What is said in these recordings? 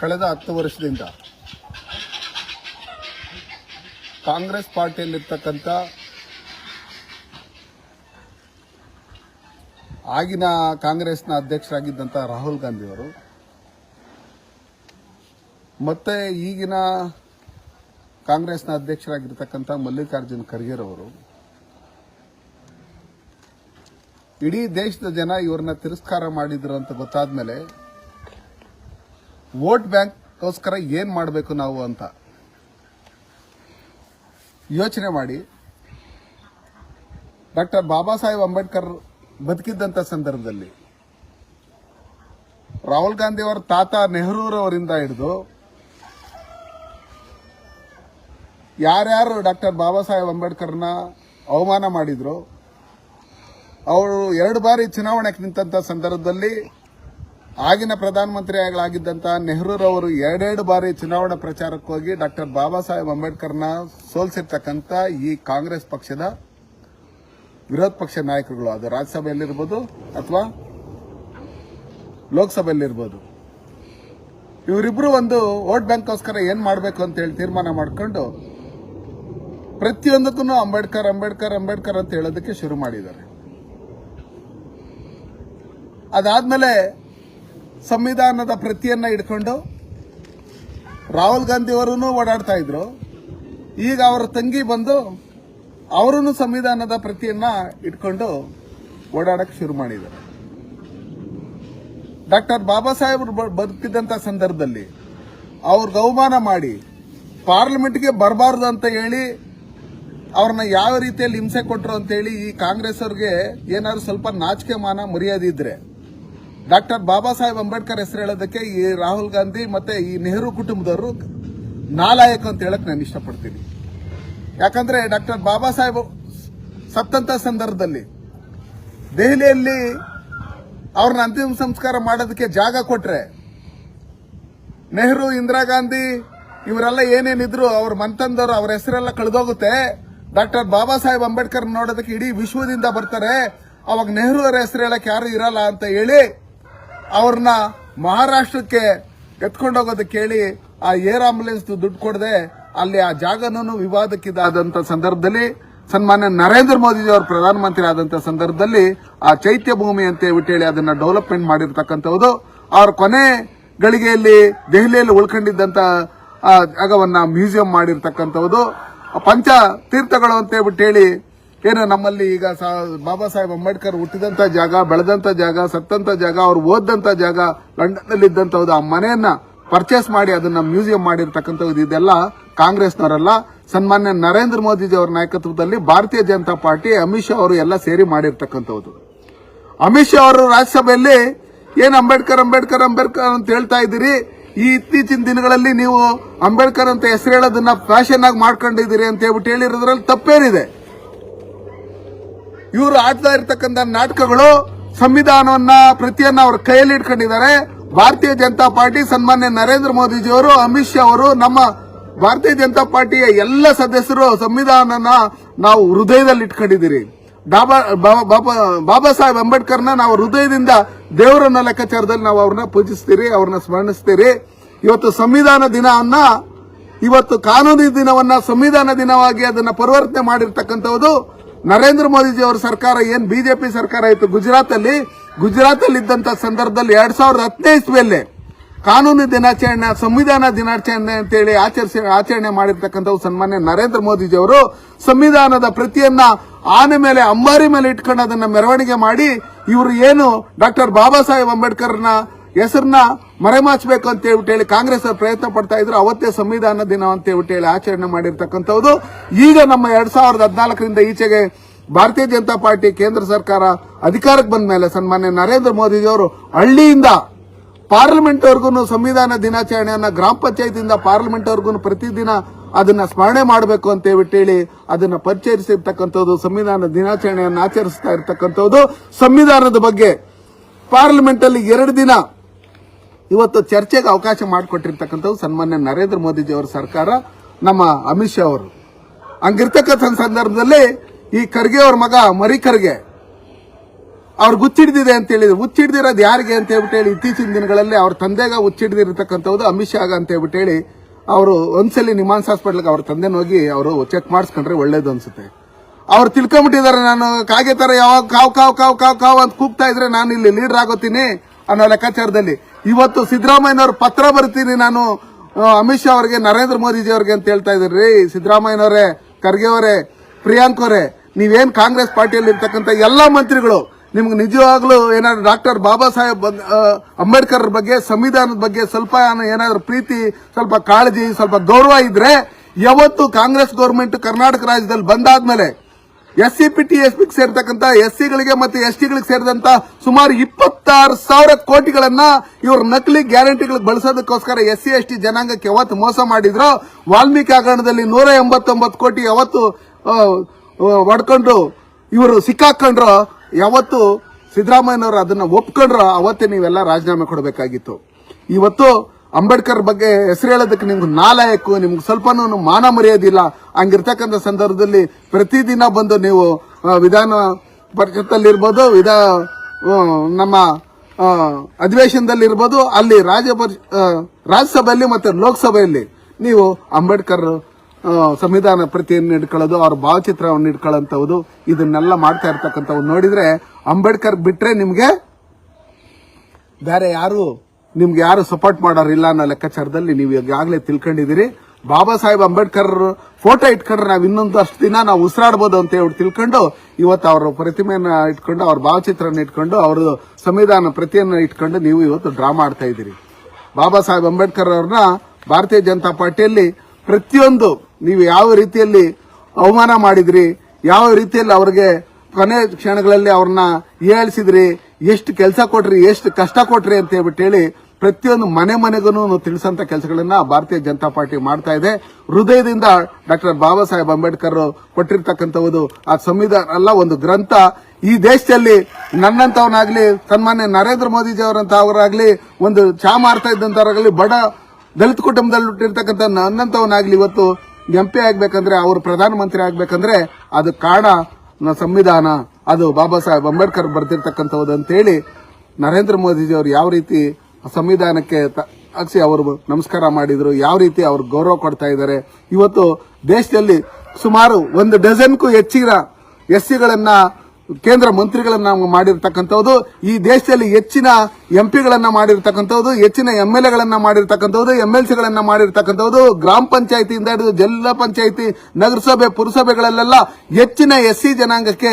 ಕಳೆದ ಹತ್ತು ವರ್ಷದಿಂದ ಕಾಂಗ್ರೆಸ್ ಪಾರ್ಟಿಯಲ್ಲಿರ್ತಕ್ಕಂಥ ಆಗಿನ ಕಾಂಗ್ರೆಸ್ನ ಅಧ್ಯಕ್ಷರಾಗಿದ್ದಂಥ ರಾಹುಲ್ ಗಾಂಧಿಯವರು, ಮತ್ತೆ ಈಗಿನ ಕಾಂಗ್ರೆಸ್ನ ಅಧ್ಯಕ್ಷರಾಗಿರ್ತಕ್ಕಂಥ ಮಲ್ಲಿಕಾರ್ಜುನ್ ಖರ್ಗೆರವರು, ಇಡೀ ದೇಶದ ಜನ ಇವ್ರನ್ನ ತಿರಸ್ಕಾರ ಮಾಡಿದ್ರು ಅಂತ ಗೊತ್ತಾದ್ಮೇಲೆ ವೋಟ್ ಬ್ಯಾಂಕ್ಗೋಸ್ಕರ ಏನು ಮಾಡಬೇಕು ನಾವು ಅಂತ? ಯೋಚನೆ ಮಾಡಿ. ಡಾಕ್ಟರ್ ಬಾಬಾ ಸಾಹೇಬ್ ಅಂಬೇಡ್ಕರ್ ಬದುಕಿದ್ದಂಥ ಸಂದರ್ಭದಲ್ಲಿ ರಾಹುಲ್ ಗಾಂಧಿ ಅವರ ತಾತ ನೆಹರೂರವರಿಂದ ಹಿಡಿದು ಯಾರ್ಯಾರು ಡಾಕ್ಟರ್ ಬಾಬಾ ಸಾಹೇಬ್ ಅಂಬೇಡ್ಕರ್ನ ಅವಮಾನ ಮಾಡಿದ್ರು, ಅವರು ಎರಡು ಬಾರಿ ಚುನಾವಣೆಗೆ ನಿಂತ ಸಂದರ್ಭದಲ್ಲಿ ಆಗಿನ ಪ್ರಧಾನಮಂತ್ರಿಗಳಾಗಿದ್ದಂಥ ನೆಹರೂರವರು ಎರಡೆರಡು ಬಾರಿ ಚುನಾವಣಾ ಪ್ರಚಾರಕ್ಕೆ ಹೋಗಿ ಡಾಕ್ಟರ್ ಬಾಬಾ ಸಾಹೇಬ್ ಅಂಬೇಡ್ಕರ್ನ ಸೋಲಿಸಿರ್ತಕ್ಕಂಥ ಈ ಕಾಂಗ್ರೆಸ್ ಪಕ್ಷದ ವಿರೋಧ ಪಕ್ಷ ನಾಯಕರುಗಳು, ಅದು ರಾಜ್ಯಸಭೆಯಲ್ಲಿರ್ಬೋದು ಅಥವಾ ಲೋಕಸಭೆಯಲ್ಲಿರ್ಬೋದು. ಇವರಿಬ್ರು ಒಂದು ವೋಟ್ ಬ್ಯಾಂಕ್ಗೋಸ್ಕರ ಏನು ಮಾಡಬೇಕು ಅಂತ ಹೇಳಿ ತೀರ್ಮಾನ ಮಾಡಿಕೊಂಡು ಪ್ರತಿಯೊಂದಕ್ಕೂ ಅಂಬೇಡ್ಕರ್ ಅಂಬೇಡ್ಕರ್ ಅಂಬೇಡ್ಕರ್ ಅಂತ ಹೇಳೋದಕ್ಕೆ ಶುರು ಮಾಡಿದ್ದಾರೆ. ಅದಾದ್ಮೇಲೆ ಸಂವಿಧಾನದ ಪ್ರತಿಯನ್ನ ಇಟ್ಕೊಂಡು ರಾಹುಲ್ ಗಾಂಧಿ ಓಡಾಡ್ತಾ ಇದ್ರು. ಈಗ ಅವರ ತಂಗಿ ಬಂದು ಅವರೂ ಸಂವಿಧಾನದ ಪ್ರತಿಯನ್ನ ಇಟ್ಕೊಂಡು ಓಡಾಡಕ್ಕೆ ಶುರು ಮಾಡಿದ್ದಾರೆ. ಡಾಕ್ಟರ್ ಬಾಬಾ ಸಾಹೇಬರು ಬ- ಬದುಕಿದ್ದಂತ ಸಂದರ್ಭದಲ್ಲಿ ಅವ್ರಿಗೆ ಅವಮಾನ ಮಾಡಿ ಪಾರ್ಲಿಮೆಂಟ್ಗೆ ಬರಬಾರ್ದು ಅಂತ ಹೇಳಿ ಅವ್ರನ್ನ ಯಾವ ರೀತಿಯಲ್ಲಿ ಹಿಂಸೆ ಕೊಟ್ಟರು ಅಂತೇಳಿ ಈ ಕಾಂಗ್ರೆಸ್ ಅವ್ರಿಗೆ ಏನಾದ್ರು ಸ್ವಲ್ಪ ನಾಚಿಕೆ ಮಾನ ಮರ್ಯಾದೆ ಇದ್ರೆ ಡಾಕ್ಟರ್ ಬಾಬಾ ಸಾಹೇಬ್ ಅಂಬೇಡ್ಕರ್ ಹೆಸರು ಹೇಳೋದಕ್ಕೆ ಈ ರಾಹುಲ್ ಗಾಂಧಿ ಮತ್ತೆ ಈ ನೆಹರು ಕುಟುಂಬದವರು ನಾಲಾಯಕ ಅಂತ ಹೇಳಕ್ ನಾನು ಇಷ್ಟಪಡ್ತೀನಿ. ಯಾಕಂದ್ರೆ ಡಾಕ್ಟರ್ ಬಾಬಾ ಸಾಹೇಬ್ ಸತ್ತಂತ ಸಂದರ್ಭದಲ್ಲಿ ದೆಹಲಿಯಲ್ಲಿ ಅವ್ರನ್ನ ಅಂತಿಮ ಸಂಸ್ಕಾರ ಮಾಡೋದಕ್ಕೆ ಜಾಗ ಕೊಟ್ರೆ ನೆಹರು, ಇಂದಿರಾ ಗಾಂಧಿ ಇವರೆಲ್ಲ ಏನೇನಿದ್ರು ಅವ್ರ ಮಂತಂದವರು ಅವ್ರ ಹೆಸರೆಲ್ಲ ಕಳೆದೋಗುತ್ತೆ. ಡಾಕ್ಟರ್ ಬಾಬಾ ಸಾಹೇಬ್ ಅಂಬೇಡ್ಕರ್ ನೋಡೋದಕ್ಕೆ ಇಡೀ ವಿಶ್ವದಿಂದ ಬರ್ತಾರೆ. ಅವಾಗ ನೆಹರು ಅವರ ಹೆಸರು ಹೇಳಕ್ ಯಾರು ಇರಲ್ಲ ಅಂತ ಹೇಳಿ ಅವ್ರನ್ನ ಮಹಾರಾಷ್ಟ್ರಕ್ಕೆ ಎತ್ಕೊಂಡೋಗೋದಕ್ಕೆ ಹೇಳಿ ಆ ಏರ್ ಆಂಬುಲೆನ್ಸ್ ದುಡ್ಡು ಕೊಡದೆ ಅಲ್ಲಿ ಆ ಜಾಗನೂ ವಿವಾದಕ್ಕಿದಾದಂತ ಸಂದರ್ಭದಲ್ಲಿ ಸನ್ಮಾನ್ಯ ನರೇಂದ್ರ ಮೋದಿಜಿ ಅವರು ಪ್ರಧಾನಮಂತ್ರಿ ಆದಂತ ಸಂದರ್ಭದಲ್ಲಿ ಆ ಚೈತ್ಯ ಭೂಮಿ ಅಂತ ಹೇಳ್ಬಿಟ್ಟು ಹೇಳಿ ಅದನ್ನ ಡೆವಲಪ್ಮೆಂಟ್ ಮಾಡಿರ್ತಕ್ಕಂಥದ್ದು ಅವ್ರ ಕೊನೆ ಗಳಿಗೆಯಲ್ಲಿ ದೆಹಲಿಯಲ್ಲಿ ಉಳ್ಕೊಂಡಿದ್ದಂತ, ಆ ಜಾಗವನ್ನ ಮ್ಯೂಸಿಯಂ ಮಾಡಿರ್ತಕ್ಕಂಥದ್ದು ಪಂಚ ತೀರ್ಥಗಳು ಅಂತ ಹೇಳ್ಬಿಟ್ಟು ಹೇಳಿ ಏನು ನಮ್ಮಲ್ಲಿ ಈಗ ಬಾಬಾ ಸಾಹೇಬ್ ಅಂಬೇಡ್ಕರ್ ಹುಟ್ಟಿದಂತ ಜಾಗ ಬೆಳೆದಂಥ ಜಾಗ, ಸತ್ತಂತ ಜಾಗ, ಅವ್ರು ಓದ್ದಂಥ ಜಾಗ ಲಂಡನ್ನಲ್ಲಿ ಇದ್ದಂತದ್ದು ಆ ಮನೆಯನ್ನ ಪರ್ಚೇಸ್ ಮಾಡಿ ಅದನ್ನ ಮ್ಯೂಸಿಯಂ ಮಾಡಿರ್ತಕ್ಕಂಥದ್ದು ಇದೆಲ್ಲ ಕಾಂಗ್ರೆಸ್ನವರಲ್ಲ. ಸನ್ಮಾನ್ಯ ನರೇಂದ್ರ ಮೋದಿಜಿ ಅವರ ನಾಯಕತ್ವದಲ್ಲಿ ಭಾರತೀಯ ಜನತಾ ಪಾರ್ಟಿ, ಅಮಿತ್ ಶಾ ಅವರು ಎಲ್ಲ ಸೇರಿ ಮಾಡಿರ್ತಕ್ಕಂಥದ್ದು ಅಮಿತ್ ಶಾ ಅವರು ರಾಜ್ಯಸಭೆಯಲ್ಲಿ, ಏನು ಅಂಬೇಡ್ಕರ್ ಅಂಬೇಡ್ಕರ್ ಅಂಬೇಡ್ಕರ್ ಅಂತ ಹೇಳ್ತಾ ಇದ್ದೀರಿ? ಈ ಇತ್ತೀಚಿನ ದಿನಗಳಲ್ಲಿ ನೀವು ಅಂಬೇಡ್ಕರ್ ಅಂತ ಹೆಸರು ಹೇಳೋದನ್ನ ಫ್ಯಾಷನ್ ಆಗಿ ಮಾಡ್ಕೊಂಡಿದ್ದೀರಿ ಅಂತ ಹೇಳ್ಬಿಟ್ಟು ಹೇಳಿರೋದ್ರಲ್ಲಿ ತಪ್ಪೇನಿದೆ. ಇವರು ಆಡ್ತಾ ಇರ್ತಕ್ಕಂಥ ನಾಟಕಗಳು ಸಂವಿಧಾನವನ್ನ ಪ್ರತಿಯನ್ನ ಅವ್ರ ಕೈಯಲ್ಲಿ ಇಟ್ಕೊಂಡಿದ್ದಾರೆ. ಭಾರತೀಯ ಜನತಾ ಪಾರ್ಟಿ ಸನ್ಮಾನ್ಯ ನರೇಂದ್ರ ಮೋದಿಜಿ ಅವರು, ಅಮಿತ್ ಶಾ ಅವರು, ನಮ್ಮ ಭಾರತೀಯ ಜನತಾ ಪಾರ್ಟಿಯ ಎಲ್ಲ ಸದಸ್ಯರು ಸಂವಿಧಾನನ ನಾವು ಹೃದಯದಲ್ಲಿ ಇಟ್ಕೊಂಡಿದ್ದೀರಿ. ಬಾಬಾ- ಬಾಬಾ ಸಾಹೇಬ್ ಅಂಬೇಡ್ಕರ್ನ ನಾವು ಹೃದಯದಿಂದ ದೇವರನ್ನ ಲೆಕ್ಕಾಚಾರದಲ್ಲಿ ನಾವು ಅವ್ರನ್ನ ಪೂಜಿಸ್ತೀರಿ, ಅವ್ರನ್ನ ಸ್ಮರಣಿಸ್ತೀರಿ ಇವತ್ತು ಸಂವಿಧಾನ ದಿನವನ್ನ, ಇವತ್ತು ಕಾನೂನು ದಿನವನ್ನ, ಸಂವಿಧಾನ ದಿನವಾಗಿ ಅದನ್ನ ಪರಿವರ್ತನೆ ಮಾಡಿರ್ತಕ್ಕಂಥದ್ದು ನರೇಂದ್ರ ಮೋದಿಜಿ ಅವರ ಸರ್ಕಾರ ಏನ್ ಬಿಜೆಪಿ ಸರ್ಕಾರ ಇತ್ತು ಗುಜರಾತ್ ಅಲ್ಲಿ ಗುಜರಾತ್ ಅಲ್ಲಿ ಇದ್ದಂತ ಸಂದರ್ಭದಲ್ಲಿ ಎರಡ್ ಸಾವಿರದ ಹತ್ತನೇ ಇಸ್ವಿಯಲ್ಲಿ ಕಾನೂನು ದಿನಾಚರಣೆ, ಸಂವಿಧಾನ ದಿನಾಚರಣೆ ಅಂತೇಳಿ ಆಚರಿಸಿ, ಆಚರಣೆ ಮಾಡಿರ್ತಕ್ಕಂಥ ಸನ್ಮಾನ್ಯ ನರೇಂದ್ರ ಮೋದಿಜಿ ಅವರು. ಸಂವಿಧಾನದ ಪ್ರತಿಯನ್ನ ಆನೆ ಮೇಲೆ, ಅಂಬಾರಿ ಮೇಲೆ ಇಟ್ಕೊಂಡು ಅದನ್ನ ಮೆರವಣಿಗೆ ಮಾಡಿ ಇವರು ಏನು ಡಾಕ್ಟರ್ ಬಾಬಾ ಸಾಹೇಬ್ ಅಂಬೇಡ್ಕರ್ನ ಹೆಸರನ್ನ ಮರೆಮಾಚಬೇಕು ಅಂತ ಹೇಳ್ಬಿಟ್ಟು ಹೇಳಿ ಕಾಂಗ್ರೆಸ್ ಅವರು ಪ್ರಯತ್ನ ಪಡ್ತಾ ಇದ್ರು, ಅವತ್ತೇ ಸಂವಿಧಾನ ದಿನ ಅಂತ ಹೇಳ್ಬಿಟ್ಟು ಹೇಳಿ ಆಚರಣೆ ಮಾಡಿರ್ತಕ್ಕಂಥದ್ದು ಈಗ ನಮ್ಮ ಎರಡ್ ಸಾವಿರದ ಹದಿನಾಲ್ಕರಿಂದ ಈಚೆಗೆ ಭಾರತೀಯ ಜನತಾ ಪಾರ್ಟಿ ಕೇಂದ್ರ ಸರ್ಕಾರ ಅಧಿಕಾರಕ್ಕೆ ಬಂದ ಮೇಲೆ ಸನ್ಮಾನ್ಯ ನರೇಂದ್ರ ಮೋದಿಜಿ ಅವರು ಹಳ್ಳಿಯಿಂದ ಪಾರ್ಲಿಮೆಂಟ್ ವರ್ಗೂ ಸಂವಿಧಾನ ದಿನಾಚರಣೆಯನ್ನ ಗ್ರಾಮ ಪಂಚಾಯತಿಯಿಂದ ಪಾರ್ಲಿಮೆಂಟ್ ವರ್ಗೂ ಪ್ರತಿದಿನ ಅದನ್ನ ಸ್ಮರಣೆ ಮಾಡಬೇಕು ಅಂತ ಹೇಳಿ ಅದನ್ನ ಪರಿಚಯಿಸಿರ್ತಕ್ಕಂಥದ್ದು, ಸಂವಿಧಾನ ದಿನಾಚರಣೆಯನ್ನು ಆಚರಿಸ್ತಾ ಇರ್ತಕ್ಕಂಥದ್ದು. ಸಂವಿಧಾನದ ಬಗ್ಗೆ ಪಾರ್ಲಿಮೆಂಟ್ ಅಲ್ಲಿ ಎರಡು ದಿನ ಇವತ್ತು ಚರ್ಚೆಗೆ ಅವಕಾಶ ಮಾಡಿಕೊಟ್ಟಿರ್ತಕ್ಕಂಥದ್ದು ಸನ್ಮಾನ್ಯ ನರೇಂದ್ರ ಮೋದಿಜಿ ಅವರ ಸರ್ಕಾರ, ನಮ್ಮ ಅಮಿತ್ ಶಾ ಅವರು. ಹಂಗಿರ್ತಕ್ಕಂಥ ಸಂದರ್ಭದಲ್ಲಿ ಈ ಖರ್ಗೆ ಅವ್ರ ಮಗ ಮರಿ ಖರ್ಗೆ ಅವ್ರಿಗೆ ಗುಚ್ಚಿಡ್ದಿದೆ ಅಂತ ಹೇಳಿದ್ರು. ಹುಚ್ಚಿಡ್ದಿರೋದು ಯಾರಿಗೆ ಅಂತ ಹೇಳ್ಬಿಟ್ಟು ಹೇಳಿ, ಇತ್ತೀಚಿನ ದಿನಗಳಲ್ಲಿ ಅವ್ರ ತಂದೆಗ ಹುಚ್ಚಿಡ್ದಿರ್ತಕ್ಕಂಥದ್ದು ಅಮಿತ್ ಶಾಗ ಅಂತ ಹೇಳ್ಬಿಟ್ಟು ಹೇಳಿ, ಅವರು ಒಂದ್ಸಲಿ ನಿಮಾನ್ಸ್ ಹಾಸ್ಪಿಟ್ಲ್ಗೆ ಅವ್ರ ತಂದೆನ ಹೋಗಿ ಅವರು ಚೆಕ್ ಮಾಡಿಸ್ಕೊಂಡ್ರೆ ಒಳ್ಳೇದು ಅನ್ಸುತ್ತೆ. ಅವ್ರು ತಿಳ್ಕೊಂಬಿಟ್ಟಿದ್ದಾರೆ ನಾನು ಕಾಗೆ ತರ ಯಾವಾಗ ಕಾವ್ ಕಾವ್ ಕಾವ್ ಕಾವ್ ಕಾವ್ ಅಂತ ಕೂಗ್ತಾ ಇದ್ರೆ ನಾನು ಇಲ್ಲಿ ಲೀಡರ್ ಆಗೋತೀನಿ ಅನ್ನೋ ಲೆಕ್ಕಾಚಾರದಲ್ಲಿ. ಇವತ್ತು ಸಿದ್ದರಾಮಯ್ಯನವ್ರ ಪತ್ರ ಬರ್ತೀನಿ ನಾನು. ಅಮಿತ್ ಶಾ ಅವರಿಗೆ, ನರೇಂದ್ರ ಮೋದಿಜಿ ಅವ್ರಿಗೆ ಅಂತ ಹೇಳ್ತಾ ಇದ್ರಿ ಸಿದ್ದರಾಮಯ್ಯನವರೇ, ಖರ್ಗೆ ಅವರೇ, ಪ್ರಿಯಾಂಕ್ ಅವರೇ, ನೀವೇನ್ ಕಾಂಗ್ರೆಸ್ ಪಾರ್ಟಿಯಲ್ಲಿ ಇರ್ತಕ್ಕಂಥ ಎಲ್ಲಾ ಮಂತ್ರಿಗಳು, ನಿಮ್ಗೆ ನಿಜವಾಗ್ಲೂ ಏನಾದ್ರು ಡಾಕ್ಟರ್ ಬಾಬಾ ಸಾಹೇಬ್ ಅಂಬೇಡ್ಕರ್ ಬಗ್ಗೆ, ಸಂವಿಧಾನದ ಬಗ್ಗೆ ಸ್ವಲ್ಪ ಏನಾದ್ರು ಪ್ರೀತಿ, ಸ್ವಲ್ಪ ಕಾಳಜಿ, ಸ್ವಲ್ಪ ಗೌರವ ಇದ್ರೆ, ಯಾವತ್ತು ಕಾಂಗ್ರೆಸ್ ಗೌರ್ಮೆಂಟ್ ಕರ್ನಾಟಕ ರಾಜ್ಯದಲ್ಲಿ ಬಂದಾದ್ಮೇಲೆ S C P T S P ಸೇರ್ತಕ್ಕಂತ S ಸಿಗಳಿಗೆ ಮತ್ತೆ ಎಸ್ ಟಿಗಳಿಗೆ ಸೇರಿದಂತ ಸುಮಾರು ಇಪ್ಪತ್ತಾರು ಸಾವಿರ ಕೋಟಿಗಳನ್ನ ಇವರು ನಕಲಿ ಗ್ಯಾರಂಟಿಗಳಿಗೆ ಬಳಸೋದಕ್ಕೋಸ್ಕರ ಎಸ್ ಸಿ ಎಸ್ ಟಿ ಜನಾಂಗಕ್ಕೆ ಯಾವತ್ತು ಮೋಸ ಮಾಡಿದ್ರು ವಾಲ್ಮೀಕಿ ಹಗರಣದಲ್ಲಿ ನೂರ ಎಂಬತ್ತೊಂಬತ್ತು ಕೋಟಿ ಯಾವತ್ತು ಹೊಡ್ಕೊಂಡು ಇವರು ಸಿಕ್ಕಾಕೊಂಡ್ರು ಯಾವತ್ತು ಸಿದ್ದರಾಮಯ್ಯನವರು ಅದನ್ನ ಒಪ್ಕೊಂಡ್ರು ಅವತ್ತೇ ನೀವೆಲ್ಲ ರಾಜೀನಾಮೆ ಕೊಡಬೇಕಾಗಿತ್ತು. ಇವತ್ತು ಅಂಬೇಡ್ಕರ್ ಬಗ್ಗೆ ಹೆಸರು ಹೇಳೋದಕ್ಕೆ ನಿಮ್ಗೆ ನಾಲಾಯಕು, ನಿಮ್ಗೆ ಸ್ವಲ್ಪನೂ ಮಾನ ಮರೆಯೋದಿಲ್ಲ ಹಂಗಿರ್ತಕ್ಕಂಥ ಸಂದರ್ಭದಲ್ಲಿ ಪ್ರತಿದಿನ ಬಂದು ನೀವು ವಿಧಾನ ಪರಿಷತ್ತಲ್ಲಿರ್ಬೋದು, ವಿಧಾ ನಮ್ಮ ಅಧಿವೇಶನದಲ್ಲಿ ಅಧಿವೇಶನದಲ್ಲಿರ್ಬೋದು, ಅಲ್ಲಿ ರಾಜ್ಯ ಪರಿಷ ರಾಜ್ಯಸಭೆಯಲ್ಲಿ ಮತ್ತೆ ಲೋಕಸಭೆಯಲ್ಲಿ ನೀವು ಅಂಬೇಡ್ಕರ್ ಸಂವಿಧಾನ ಪ್ರತಿಯನ್ನು ಇಟ್ಕೊಳ್ಳೋದು ಅವ್ರ ಭಾವಚಿತ್ರವನ್ನು ಇಟ್ಕೊಳ್ಳೋಂಥದ್ದು ಇದನ್ನೆಲ್ಲ ಮಾಡ್ತಾ ಇರ್ತಕ್ಕಂಥವು ನೋಡಿದ್ರೆ ಅಂಬೇಡ್ಕರ್ ಬಿಟ್ರೆ ನಿಮಗೆ ಬೇರೆ ಯಾರು ನಿಮ್ಗೆ ಯಾರು ಸಪೋರ್ಟ್ ಮಾಡೋರಿಲ್ಲ ಅನ್ನೋ ಲೆಕ್ಕಾಚಾರದಲ್ಲಿ ನೀವು ಈಗಾಗಲೇ ತಿಳ್ಕೊಂಡಿದ್ದೀರಿ. ಬಾಬಾ ಸಾಹೇಬ್ ಅಂಬೇಡ್ಕರ್ ಫೋಟೋ ಇಟ್ಕೊಂಡ್ರೆ ನಾವು ಇನ್ನೊಂದು ಅಷ್ಟು ದಿನ ನಾವು ಉಸಿರಾಡ್ಬೋದು ಅಂತ ಹೇಳಿ ತಿಳ್ಕೊಂಡು, ಇವತ್ತು ಅವರ ಪ್ರತಿಮೆಯನ್ನ ಇಟ್ಕೊಂಡು, ಅವ್ರ ಭಾವಚಿತ್ರನ ಇಟ್ಕೊಂಡು, ಅವ್ರ ಸಂವಿಧಾನ ಪ್ರತಿಯನ್ನ ಇಟ್ಕೊಂಡು ನೀವು ಇವತ್ತು ಡ್ರಾ ಮಾಡ್ತಾ ಇದ್ದೀರಿ. ಬಾಬಾ ಸಾಹೇಬ್ ಅಂಬೇಡ್ಕರ್ ಅವ್ರನ್ನ ಭಾರತೀಯ ಜನತಾ ಪಾರ್ಟಿಯಲ್ಲಿ ಪ್ರತಿಯೊಂದು ನೀವು ಯಾವ ರೀತಿಯಲ್ಲಿ ಅವಮಾನ ಮಾಡಿದ್ರಿ, ಯಾವ ರೀತಿಯಲ್ಲಿ ಅವ್ರಿಗೆ ಕೊನೆ ಕ್ಷಣಗಳಲ್ಲಿ ಅವ್ರನ್ನ ಏಳಿಸಿದ್ರಿ, ಎಷ್ಟು ಕೆಲಸ ಕೊಟ್ರಿ, ಎಷ್ಟು ಕಷ್ಟ ಕೊಟ್ರಿ ಅಂತ ಹೇಳ್ಬಿಟ್ಟು ಹೇಳಿ ಪ್ರತಿಯೊಂದು ಮನೆ ಮನೆಗೂ ತಿಳಿಸಂತ ಕೆಲಸಗಳನ್ನ ಭಾರತೀಯ ಜನತಾ ಪಾರ್ಟಿ ಮಾಡ್ತಾ ಇದೆ. ಹೃದಯದಿಂದ ಡಾಕ್ಟರ್ ಬಾಬಾ ಸಾಹೇಬ್ ಅಂಬೇಡ್ಕರ್ ಕೊಟ್ಟಿರ್ತಕ್ಕಂಥದ್ದು ಆ ಸಂವಿಧಾನ ಅಲ್ಲ, ಒಂದು ಗ್ರಂಥ. ಈ ದೇಶದಲ್ಲಿ ನನ್ನಂತವನಾಗ್ಲಿ ಸನ್ಮಾನ್ಯ ನರೇಂದ್ರ ಮೋದಿಜಿ ಅವರಂತ ಅವರಾಗ್ಲಿ ಒಂದು ಚಾ ಮಾರ್ತಾ ಇದ್ದಂತವರಾಗ್ಲಿ ಬಡ ದಲಿತ ಕುಟುಂಬದಲ್ಲಿ ಹುಟ್ಟಿರ್ತಕ್ಕಂಥ ನನ್ನಂತವನಾಗ್ಲಿ ಇವತ್ತು ಎಂ ಪಿ ಆಗ್ಬೇಕಂದ್ರೆ, ಅವರು ಪ್ರಧಾನಮಂತ್ರಿ ಆಗ್ಬೇಕಂದ್ರೆ, ಅದು ಕಾರಣ ಸಂವಿಧಾನ. ಅದು ಬಾಬಾ ಸಾಹೇಬ್ ಅಂಬೇಡ್ಕರ್ ಬರ್ತಿರ್ತಕ್ಕಂಥದ್ದು ಅಂತೇಳಿ ನರೇಂದ್ರ ಮೋದಿಜಿ ಅವರು ಯಾವ ರೀತಿ ಸಂವಿಧಾನಕ್ಕೆ ಹಾಕ್ಸಿ ಅವರು ನಮಸ್ಕಾರ ಮಾಡಿದ್ರು, ಯಾವ ರೀತಿ ಅವ್ರು ಗೌರವ ಕೊಡ್ತಾ ಇದ್ದಾರೆ. ಇವತ್ತು ದೇಶದಲ್ಲಿ ಸುಮಾರು ಒಂದು ಡಜನ್ಗೂ ಹೆಚ್ಚಿನ ಎಸ್ ಸಿಗಳನ್ನ ಕೇಂದ್ರ ಮಂತ್ರಿಗಳನ್ನ ಮಾಡಿರ್ತಕ್ಕಂಥದ್ದು ಈ ದೇಶದಲ್ಲಿ ಹೆಚ್ಚಿನ ಎಂ ಪಿಗಳನ್ನ ಮಾಡಿರ್ತಕ್ಕಂಥದ್ದು ಹೆಚ್ಚಿನ ಎಂ ಎಲ್ ಎಗಳನ್ನ ಮಾಡಿರ್ತಕ್ಕಂಥದ್ದು ಎಂ ಎಲ್ ಸಿಗಳನ್ನ ಮಾಡಿರ್ತಕ್ಕಂಥದ್ದು ಗ್ರಾಮ ಪಂಚಾಯತಿಯಿಂದ ಹಿಡಿದು ಜಿಲ್ಲಾ ಪಂಚಾಯತಿ, ನಗರಸಭೆ, ಪುರಸಭೆಗಳಲ್ಲೆಲ್ಲ ಹೆಚ್ಚಿನ ಎಸ್ ಸಿ ಜನಾಂಗಕ್ಕೆ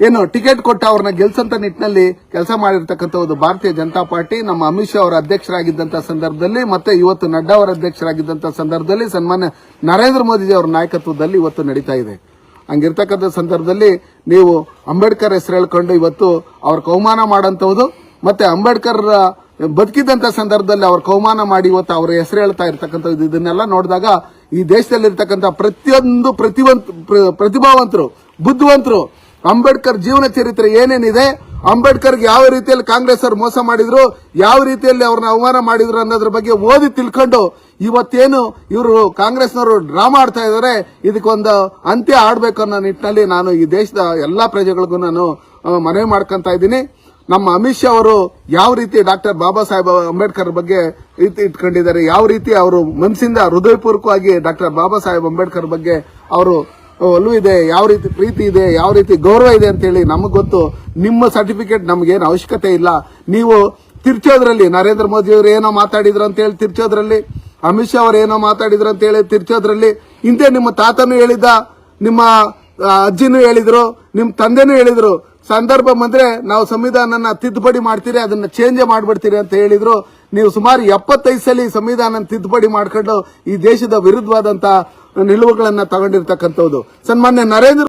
ಏನು, ಟಿಕೆಟ್ ಕೊಟ್ಟ ಅವ್ರನ್ನ ಗೆಲ್ಸಂತ ನಿಟ್ಟಿನಲ್ಲಿ ಕೆಲಸ ಮಾಡಿರ್ತಕ್ಕಂಥದ್ದು ಭಾರತೀಯ ಜನತಾ ಪಾರ್ಟಿ ನಮ್ಮ ಅಮಿತ್ ಶಾ ಅವರ ಅಧ್ಯಕ್ಷರಾಗಿದ್ದಂಥ ಸಂದರ್ಭದಲ್ಲಿ ಮತ್ತೆ ಇವತ್ತು ನಡ್ಡಾ ಅವರ ಅಧ್ಯಕ್ಷರಾಗಿದ್ದಂಥ ಸಂದರ್ಭದಲ್ಲಿ ಸನ್ಮಾನ್ಯ ನರೇಂದ್ರ ಮೋದಿಜಿ ಅವರ ನಾಯಕತ್ವದಲ್ಲಿ ಇವತ್ತು ನಡೀತಾ ಇದೆ. ಹಂಗಿರ್ತಕ್ಕಂಥ ಸಂದರ್ಭದಲ್ಲಿ ನೀವು ಅಂಬೇಡ್ಕರ್ ಹೆಸರು ಹೇಳ್ಕೊಂಡು ಇವತ್ತು ಅವ್ರ ಕೌಮಾನ ಮಾಡಂತವುದು ಮತ್ತೆ ಅಂಬೇಡ್ಕರ್ ಬದುಕಿದಂತ ಸಂದರ್ಭದಲ್ಲಿ ಅವ್ರ ಕೌಮಾನ ಮಾಡಿ ಇವತ್ತು ಅವರ ಹೆಸರು ಹೇಳ್ತಾ ಇರ್ತಕ್ಕಂಥದ್ದು ಇದನ್ನೆಲ್ಲ ನೋಡಿದಾಗ ಈ ದೇಶದಲ್ಲಿರ್ತಕ್ಕಂಥ ಪ್ರತಿಯೊಂದು ಪ್ರತಿಭಾವಂತರು, ಬುದ್ಧಿವಂತರು ಅಂಬೇಡ್ಕರ್ ಜೀವನ ಚರಿತ್ರೆ ಏನೇನಿದೆ, ಅಂಬೇಡ್ಕರ್ಗೆ ಯಾವ ರೀತಿಯಲ್ಲಿ ಕಾಂಗ್ರೆಸ್ ಅವರು ಮೋಸ ಮಾಡಿದ್ರು, ಯಾವ ರೀತಿಯಲ್ಲಿ ಅವ್ರನ್ನ ಅವಮಾನ ಮಾಡಿದ್ರು ಅನ್ನೋದ್ರ ಬಗ್ಗೆ ಓದಿ ತಿಳ್ಕೊಂಡು ಇವತ್ತೇನು ಇವರು ಕಾಂಗ್ರೆಸ್ನವರು ಡ್ರಾಮಾ ಆಡ್ತಾ ಇದ್ದಾರೆ ಇದಕ್ಕೊಂದು ಅಂತ್ಯ ಆಡ್ಬೇಕು ಅನ್ನೋ ನಿಟ್ಟಿನಲ್ಲಿ ನಾನು ಈ ದೇಶದ ಎಲ್ಲಾ ಪ್ರಜೆಗಳಿಗೂ ನಾನು ಮನವಿ ಮಾಡ್ಕೊಂತ ಇದ್ದೀನಿ. ನಮ್ಮ ಅಮಿತ್ ಶಾ ಅವರು ಯಾವ ರೀತಿ ಡಾಕ್ಟರ್ ಬಾಬಾ ಸಾಹೇಬ್ ಅಂಬೇಡ್ಕರ್ ಬಗ್ಗೆ ಇಟ್- ಇಟ್ಕೊಂಡಿದ್ದಾರೆ, ಯಾವ ರೀತಿ ಅವರು ಮನಸ್ಸಿಂದ ಹೃದಯಪೂರ್ವಕವಾಗಿ ಡಾಕ್ಟರ್ ಬಾಬಾ ಸಾಹೇಬ್ ಅಂಬೇಡ್ಕರ್ ಬಗ್ಗೆ ಅವರು ಒಲವು ಇದೆ, ಯಾವ ರೀತಿ ಪ್ರೀತಿ ಇದೆ, ಯಾವ ರೀತಿ ಗೌರವ ಇದೆ ಅಂತ ಹೇಳಿ ನಮಗ್ ಗೊತ್ತು. ನಿಮ್ಮ ಸರ್ಟಿಫಿಕೇಟ್ ನಮಗೇನು ಅವಶ್ಯಕತೆ ಇಲ್ಲ. ನೀವು ತಿರ್ಚೋದ್ರಲ್ಲಿ, ನರೇಂದ್ರ ಮೋದಿ ಅವರು ಏನೋ ಮಾತಾಡಿದ್ರು ಅಂತ ಹೇಳಿ ತಿರ್ಚೋದ್ರಲ್ಲಿ, ಅಮಿತ್ ಶಾ ಅವರು ಏನೋ ಮಾತಾಡಿದ್ರು ಅಂತ ಹೇಳಿ ತಿರ್ಚೋದ್ರಲ್ಲಿ, ಹಿಂದೆ ನಿಮ್ಮ ತಾತನೂ ಹೇಳಿದ್ದ, ನಿಮ್ಮ ಅಜ್ಜಿನೂ ಹೇಳಿದ್ರು ನಿಮ್ಮ ತಂದೆನೂ ಹೇಳಿದ್ರು. ಸಂದರ್ಭ ಬಂದ್ರೆ ನಾವು ಸಂವಿಧಾನನ ತಿದ್ದುಪಡಿ ಮಾಡ್ತೀರಿ, ಅದನ್ನ ಚೇಂಜ್ ಮಾಡ್ಬಿಡ್ತೀರಿ ಅಂತ ಹೇಳಿದ್ರು. ನೀವು ಸುಮಾರು ಎಪ್ಪತ್ತೈದು ಸಲ ಸಂವಿಧಾನ ತಿದ್ದುಪಡಿ ಮಾಡ್ಕೊಂಡು ಈ ದೇಶದ ವಿರುದ್ಧವಾದಂತಹ ನಿಲುವುಗಳನ್ನ ತಗೊಂಡಿರ್ತಕ್ಕಂಥದ್ದು ಸನ್ಮಾನ್ಯ ನರೇಂದ್ರ